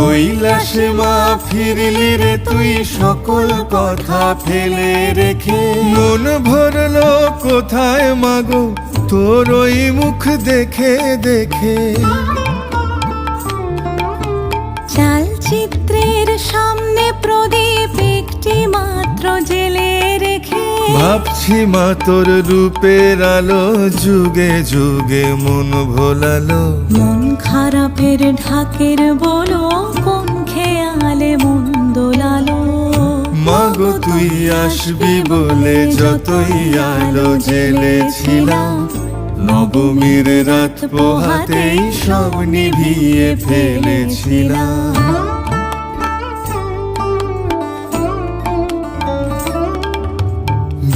কৈলাসে মা ফিরলি রে তুই সকল কথা ফেলে রেখে। মন ভরলো কোথায় মাগো তোর ওই মুখ দেখে দেখে। চালচিত্রের ভাবছি মা তোর রূপের আলো যুগে যুগে মন ভোলালো। মন খারাপের ঢাকের বলো কোন খেয়ালে মন দোলালো। মাগো তুই আসবি বলে যতই আলো জেলেছিলাম নবমীর রাত পোহাতেই সব নিভিয়ে ফেলেছিলাম।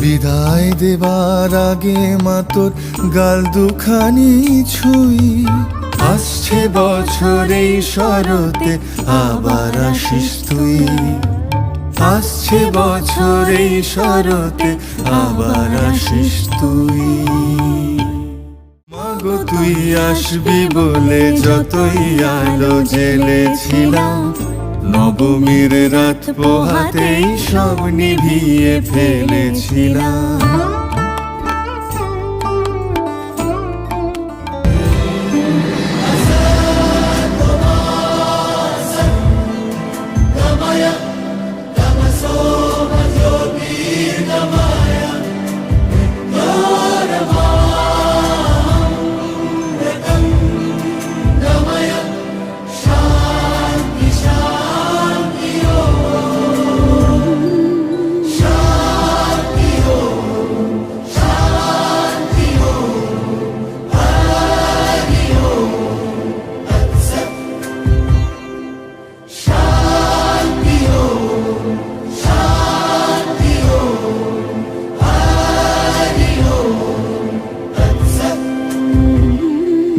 বিদায় দেবার আগে মা তোর গাল দুখানি ছুই। আসছে বছর শরতে, আবার আসিস তুই। আসছে বছরে শরতে, আবার আসিস তুই। মাগো, তুই আসবি বলে যতই আলো জেলেছিলাম নবমীর রাত পোহাতেই সব নিভিয়ে ফেলেছিলাম।